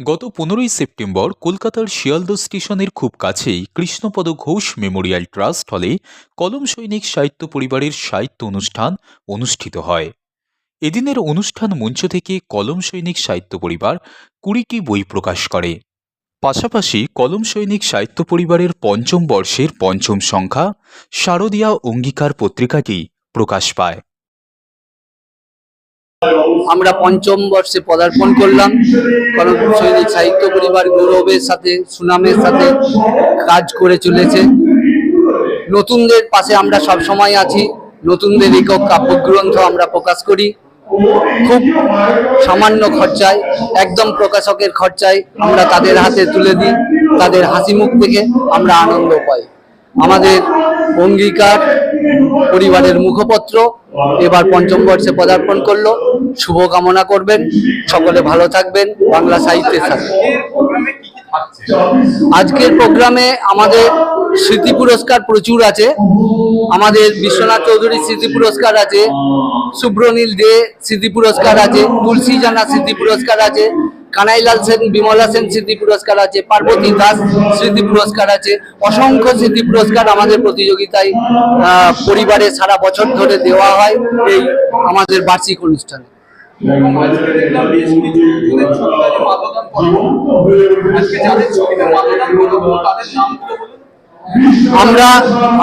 গত পনেরোই সেপ্টেম্বর কলকাতার শিয়ালদহ স্টেশনের খুব কাছেই কৃষ্ণপদ ঘোষ মেমোরিয়াল ট্রাস্ট হলে কলম সৈনিক সাহিত্য পরিবারের সাহিত্য অনুষ্ঠান অনুষ্ঠিত হয়। এদিনের অনুষ্ঠান মঞ্চ থেকে কলম সৈনিক সাহিত্য পরিবার কুড়িটি বই প্রকাশ করে। পাশাপাশি কলম সৈনিক সাহিত্য পরিবারের পঞ্চম বর্ষের পঞ্চম সংখ্যা শারদীয়া অঙ্গীকার পত্রিকাটি প্রকাশ পায়। আমরা পঞ্চম বর্ষে পদার্পণ করলাম, কারণ সাহিত্য পরিবার গৌরবের সাথে, সুনামের সাথে কাজ করে চলেছে। নতুনদের পাশে আমরা সব সময় আছি, নতুনদের একক কাব্যগ্রন্থ আমরা প্রকাশ করি। খুব সামান্য খরচায়, একদম প্রকাশকের খরচায় আমরা তাদের হাতে তুলে দিই, তাদের হাসি মুখ দেখে আমরা আনন্দ পাই। আমাদের অঙ্গীকার, পরিবারের মুখপত্র এবার পঞ্চম বর্ষে পদার্পণ করল। শুভ কামনা করবেন। সকলে ভালো থাকবেন। বাংলা সাহিত্যের সাথে আজকের প্রোগ্রামে আমাদের স্মৃতি পুরস্কার প্রচুর আছে। আমাদের বিশ্বনাথ চৌধুরী স্মৃতি পুরস্কার আছে। সুব্রনীল দে স্মৃতি পুরস্কার আছে। তুলসী জানা স্মৃতি পুরস্কার আছে। কানাইলাল সেন, বিমলা সেন স্মৃতি পুরস্কার আছে, পার্বতী দাস স্মৃতি পুরস্কার আছে, অসংখ্য স্মৃতি পুরস্কার আমাদের প্রতিযোগিতায় পরিবারে সারা বছর ধরে দেওয়া হয় এই আমাদের বার্ষিক অনুষ্ঠানে। আমরা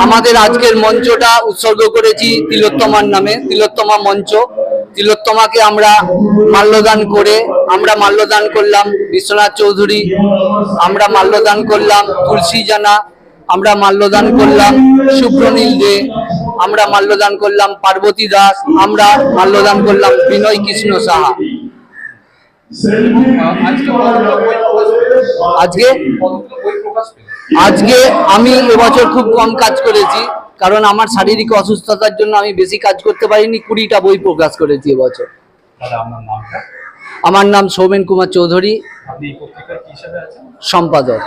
আমাদের আজকের মঞ্চটা উৎসর্গ করেছি তিলোত্তমার নামে, তিলোত্তমা মঞ্চ। তিলোত্তমাকে আমরা মাল্যদান করে আমরা মাল্যদান করলাম, বিশ্বনাথ চৌধুরী, আমরা মাল্যদান করলাম, তুলসী জানা, আমরা মাল্যদান করলাম, সুব্রনীল দে, আমরা মাল্যদান করলাম, পার্বতী দাস, আমরা মাল্যদান করলাম, বিনয় কৃষ্ণ সাহা। আজকে? আজকে আমি এবছর খুব কম কাজ করেছি, কারণ আমার শারীরিক অসুস্থতার জন্য আমি বেশি কাজ করতে পারিনি, কুড়িটা বই প্রকাশ করেছি এবছর। আমার নাম সৌমেন কুমার চৌধুরী। সম্পাদক।